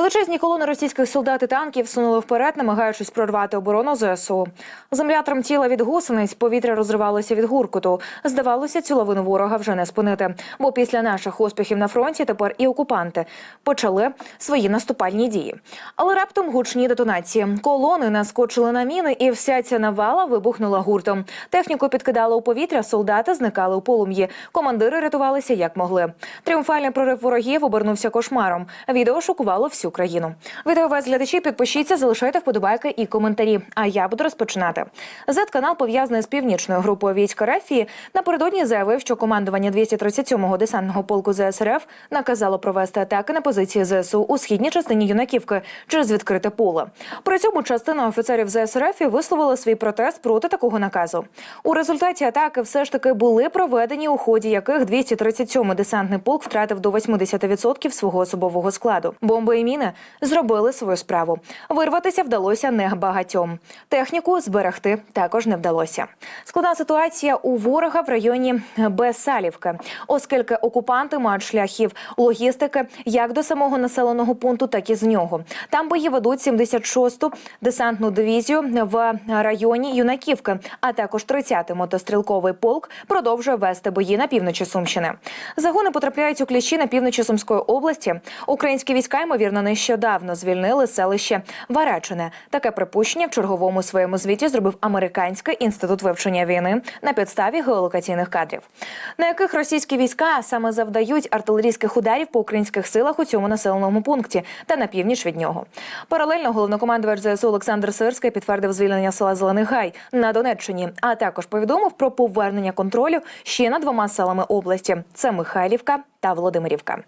Величезні колони російських солдат і танків сунули вперед, намагаючись прорвати оборону ЗСУ. Земля тремтіла від гусениць, повітря розривалося від гуркоту. Здавалося, цю лавину ворога вже не спинити. Бо після наших успіхів на фронті тепер і окупанти почали свої наступальні дії. Але раптом гучні детонації. Колони наскочили на міни, і вся ця навала вибухнула гуртом. Техніку підкидало у повітря, солдати зникали у полум'ї. Командири рятувалися як могли. Тріумфальний прорив ворогів обернувся кошмаром. Відео шокувало всю країну. Вітаю вас, глядачі. Підпишіться, залишайте вподобайки і коментарі. А я буду розпочинати. зет канал пов'язаний з північною групою військ Рефії. Напередодні заявив, що командування 237-го десантного полку ЗСРФ наказало провести атаки на позиції ЗСУ у східній частині юнаківки через відкрите поле. При цьому частина офіцерів ЗСРФ висловила свій протест проти такого наказу. У результаті атаки все ж таки були проведені, у ході яких 237-й десантний полк втратив до 80% свого особового складу. Бомби і міни зробили свою справу. Вирватися вдалося не багатьом. Техніку зберегти також не вдалося. Складна ситуація у ворога в районі Бесалівки, оскільки окупанти мають шляхів логістики як до самого населеного пункту, так і з нього. Там бої ведуть 76-ту десантну дивізію в районі Юнаківки, а також 30-й мотострілковий полк продовжує вести бої на півночі Сумщини. Загони потрапляють у кліщі на півночі Сумської області. Українські війська ймовірно нещодавно звільнили селище Варачине. Таке припущення в черговому своєму звіті зробив американський інститут вивчення війни на підставі геолокаційних кадрів, на яких російські війська саме завдають артилерійських ударів по українських силах у цьому населеному пункті та на північ від нього. Паралельно головнокомандувач ЗСУ Олександр Сирський підтвердив звільнення села Зелений Гай на Донеччині, а також повідомив про повернення контролю ще над двома селами області: це Михайлівка та Володимирівка.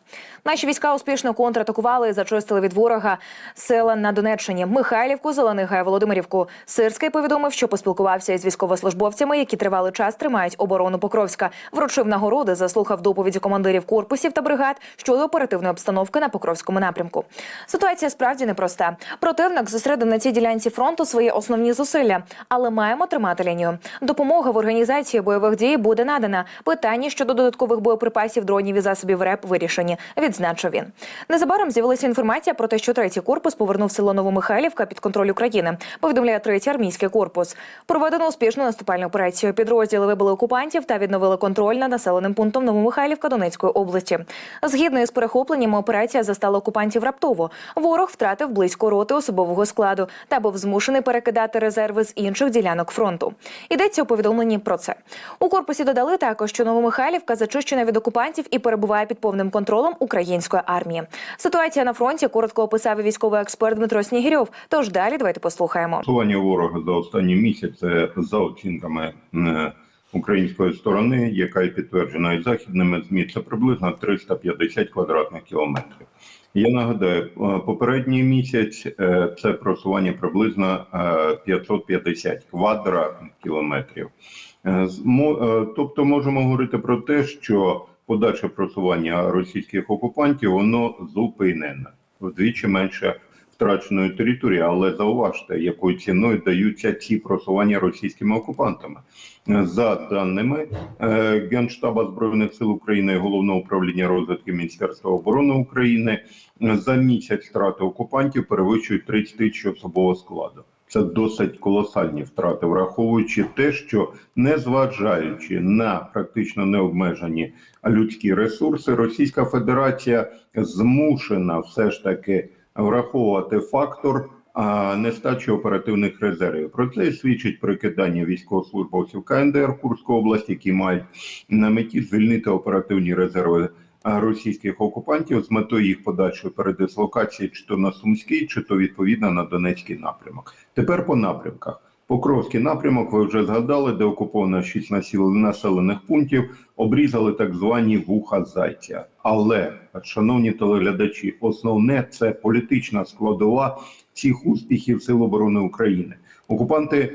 Наші війська успішно контратакували і зачистили від ворога села на Донеччині Михайлівку, Зелений Гай, Володимирівку. Сирський повідомив, що поспілкувався із військовослужбовцями, які тривалий час тримають оборону Покровська. Вручив нагороди, заслухав доповіді командирів корпусів та бригад щодо оперативної обстановки на Покровському напрямку. Ситуація справді непроста. Противник зосередив на цій ділянці фронту свої основні зусилля, але маємо тримати лінію. Допомога в організації бойових дій буде надана. Питання щодо додаткових боєприпасів, дронів і засобів РЕП вирішені. Відзначив він. Незабаром з'явилася інформація про те, що третій корпус повернув село Новомихайлівка під контроль України. Повідомляє третій армійський корпус. Проведено успішну наступальну операцію. Підрозділи вибили окупантів та відновили контроль над населеним пунктом Новомихайлівка Донецької області. Згідно із перехопленням, операція застала окупантів раптово. Ворог втратив близько роти особового складу та був змушений перекидати резерви з інших ділянок фронту. Йдеться у повідомленні про це. У корпусі додали також, що Новомихайлівка зачищена від окупантів і перебуває під повним контролем української армії. Ситуація на фронті коротко описав і військовий експерт Дмитро Снігірьов. Тож далі давайте послухаємо. Просування ворога за останній місяць за оцінками е, української сторони, яка і підтверджена і західними змі, це приблизно 350 квадратних кілометрів. Я нагадаю, е, попередній місяць е, це просування приблизно е, 550 квадратних кілометрів. Тобто можемо говорити про те, що подальше просування російських окупантів воно зупинене вдвічі менше втраченої території, але зауважте, якою ціною даються ці просування російськими окупантами. За даними е, Генштаба збройних сил України головного управління розвідки Міністерства оборони України, за місяць втрати окупантів перевищують 30 тисяч особового складу. Це досить колосальні втрати, враховуючи те, що незважаючи на практично необмежені людські ресурси, Російська Федерація змушена все ж таки враховувати фактор нестачі оперативних резервів. Про це свідчить прикидання військовослужбовців КНДР Курської області, які мають на меті звільнити оперативні резерви російських окупантів з метою їх подальшої передислокації, чи то на Сумський, чи то відповідно на Донецький напрямок. Тепер по напрямках. Покровський напрямок, ви вже згадали, де окуповано 6 насіл- населених пунктів, обрізали так звані вуха зайця. Але, шановні телеглядачі, основне це політична складова цих успіхів Сил оборони України. Окупанти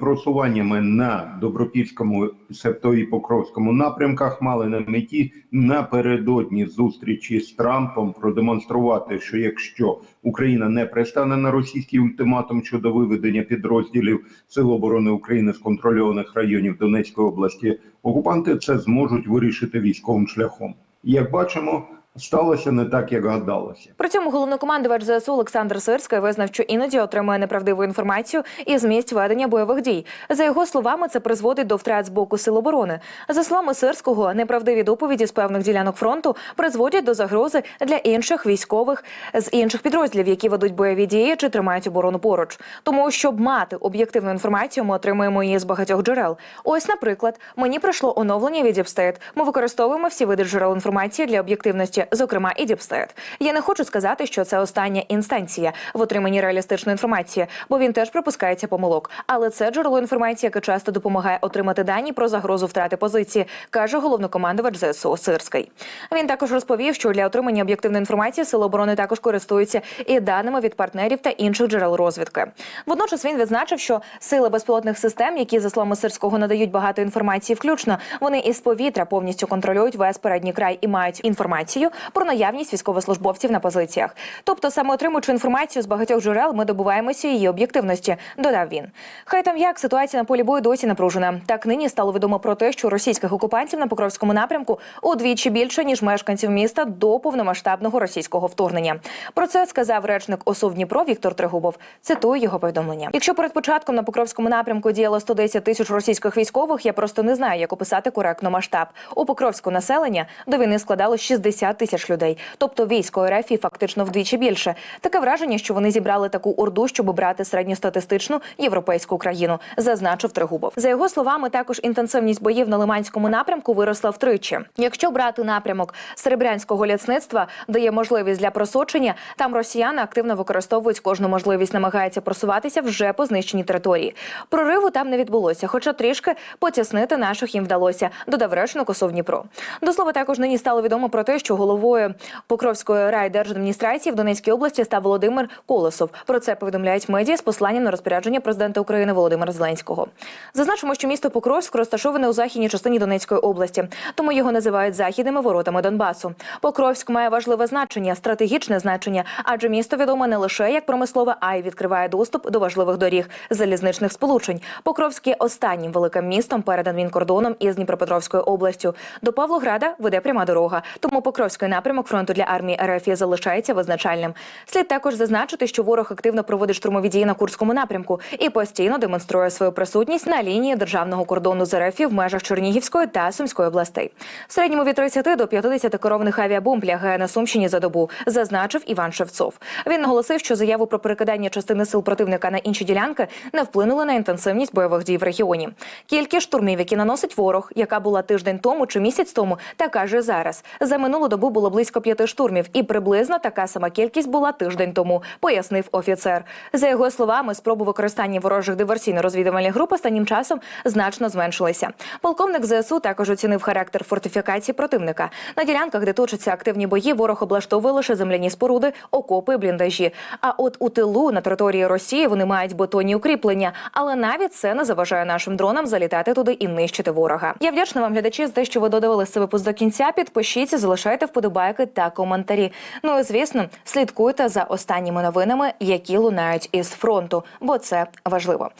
просуваннями на Добропільському, себто і Покровському напрямках мали на меті напередодні зустрічі з Трампом продемонструвати, що якщо Україна не пристане на російський ультиматум щодо виведення підрозділів Сил оборони України з контрольованих районів Донецької області, окупанти це зможуть вирішити військовим шляхом. Як бачимо, сталося не так, як гадалося. При цьому головнокомандувач ЗСУ Олександр Сирський визнав, що іноді отримує неправдиву інформацію із місць ведення бойових дій. За його словами, це призводить до втрат з боку сил оборони. За словами Сирського, неправдиві доповіді з певних ділянок фронту призводять до загрози для інших військових з інших підрозділів, які ведуть бойові дії чи тримають оборону поруч. Тому, щоб мати об'єктивну інформацію, ми отримуємо її з багатьох джерел. Ось, наприклад, мені прийшло оновлення від Діпстейт. Ми використовуємо всі види джерел інформації для об'єктивності, зокрема і Діпстейт. Я не хочу сказати, що це остання інстанція в отриманні реалістичної інформації, бо він теж припускається помилок. Але це джерело інформації, яке часто допомагає отримати дані про загрозу втрати позиції, каже головнокомандувач ЗСУ Сирський. Він також розповів, що для отримання об'єктивної інформації сили оборони також користуються і даними від партнерів та інших джерел розвідки. Водночас він відзначив, що сили безпілотних систем, які за словами Сирського надають багато інформації, включно вони із повітря повністю контролюють весь передній край і мають інформацію про наявність військовослужбовців на позиціях. Тобто, саме отримуючи інформацію з багатьох джерел, ми добуваємося її об'єктивності. Додав він. Хай там як ситуація на полі бою досі напружена. Так нині стало відомо про те, що російських окупантів на Покровському напрямку удвічі більше ніж мешканців міста до повномасштабного російського вторгнення. Про це сказав речник ОСУВ Дніпро Віктор Тригубов. Цитую його повідомлення. Якщо перед початком на Покровському напрямку діяло 110 тисяч російських військових, я просто не знаю, як описати коректно масштаб. У Покровську населення до війни складало 60 тисяч людей, тобто військо РФ і фактично вдвічі більше. Таке враження, що вони зібрали таку орду, щоб брати середньостатистичну європейську країну, зазначив Тригубов. За його словами, також інтенсивність боїв на Лиманському напрямку виросла втричі. Якщо брати напрямок серебрянського лясництва, дає можливість для просочення, там росіяни активно використовують кожну можливість, намагаються просуватися вже по знищеній території. Прориву там не відбулося, хоча трішки потіснити наших їм вдалося. Додав речник ОСОВ Дніпро. До слова, також нині стало відомо про те, що головою Покровської райдержадміністрації в Донецькій області став Володимир Колосов. Про це повідомляють медіа з посланням на розпорядження президента України Володимира Зеленського. Зазначимо, що місто Покровськ розташоване у західній частині Донецької області, тому його називають західними воротами Донбасу. Покровськ має важливе значення, стратегічне значення, адже місто відоме не лише як промислове, а й відкриває доступ до важливих доріг залізничних сполучень. Покровськ є останнім великим містом перед адмінкордоном із Дніпропетровською областю. До Павлограда веде пряма дорога, тому Покровський напрямок фронту для армії РФ залишається визначальним. Слід також зазначити, що ворог активно проводить штурмові дії на Курському напрямку і постійно демонструє свою присутність на лінії державного кордону з РФ в межах Чернігівської та Сумської областей. В середньому від 30 до 50 керованих авіабомб лягає на Сумщині за добу, зазначив Іван Шевцов. Він наголосив, що заяву про перекидання частини сил противника на інші ділянки не вплинули на інтенсивність бойових дій в регіоні. Кількість штурмів, які наносить ворог, яка була тиждень тому чи місяць тому, така же зараз. За минулу добу було близько п'яти штурмів, і приблизно така сама кількість була тиждень тому, пояснив офіцер. За його словами, спроби використання ворожих диверсійно-розвідувальних груп останнім часом значно зменшилися. Полковник ЗСУ також оцінив характер фортифікації противника. На ділянках, де точаться активні бої, ворог облаштовує лише земляні споруди, окопи, бліндажі. А от у тилу на території Росії вони мають бетонні укріплення, але навіть це не заважає нашим дронам залітати туди і нищити ворога. Я вдячна вам, глядачі, за те, що ви додивилися цей випуск до кінця. Підпишіться, залишайте вподобайки та коментарі. Ну і звісно, слідкуйте за останніми новинами, які лунають із фронту, бо це важливо.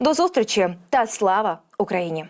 До зустрічі та слава Україні!